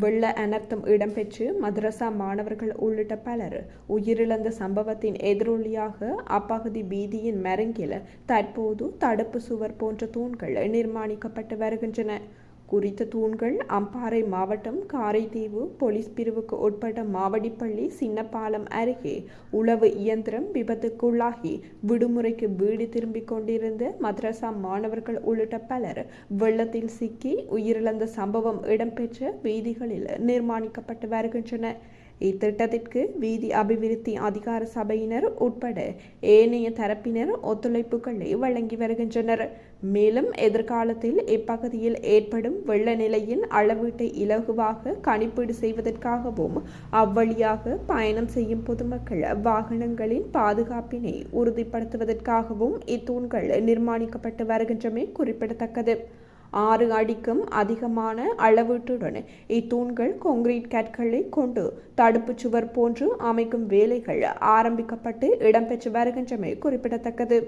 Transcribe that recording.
வெள்ள அனர்த்தம் இடம்பெற்று மதரசா மாணவர்கள் உள்ளிட்ட பலர் உயிரிழந்த சம்பவத்தின் எதிரொலியாக அப்பகுதி வீதியின் மரங்கில் தற்போது தடுப்பு சுவர் போன்ற தூண்கள் நிர்மாணிக்கப்பட்டு வருகின்றன. குறித்த தூண்கள் அம்பாறை மாவட்டம் காரைதீவு போலீஸ் பிரிவுக்கு உட்பட்ட மாவடிப்பள்ளி சின்னப்பாலம் அருகே உளவு இயந்திரம் விபத்துக்குள்ளாகி விடுமுறைக்கு வீடு திரும்பிக் கொண்டிருந்த மதரசா மாணவர்கள் உள்ளிட்ட பலர் வெள்ளத்தில் சிக்கி உயிரிழந்த சம்பவம் இடம்பெற்ற வீதிகளில் நிர்மாணிக்கப்பட்டு வருகின்றன இத்திட்டத்திற்கு வீதி அபிவிருத்தி அதிகார சபையினர் உட்பட ஏனைய தரப்பினர் ஒத்துழைப்புகளை வழங்கி வருகின்றனர். மேலும் எதிர்காலத்தில் இப்பகுதியில் ஏற்படும் வெள்ள நிலையின் அளவீட்டை இலகுவாக கணிப்பீடு செய்வதற்காகவும் அவ்வழியாக பயணம் செய்யும் பொதுமக்கள் வாகனங்களின் பாதுகாப்பினை உறுதிப்படுத்துவதற்காகவும் இத்தூண்கள் நிர்மாணிக்கப்பட்டு வருகின்றமை குறிப்பிடத்தக்கது. ஆறு அடிக்கும் அதிகமான அளவீட்டுடன் இத்தூண்கள் கொங்கிரீட் கேட்களை கொண்டு தடுப்பு சுவர் போன்று அமைக்கும் வேலைகள் ஆரம்பிக்கப்பட்டு இடம்பெற்று வருகின்றமை குறிப்பிடத்தக்கது.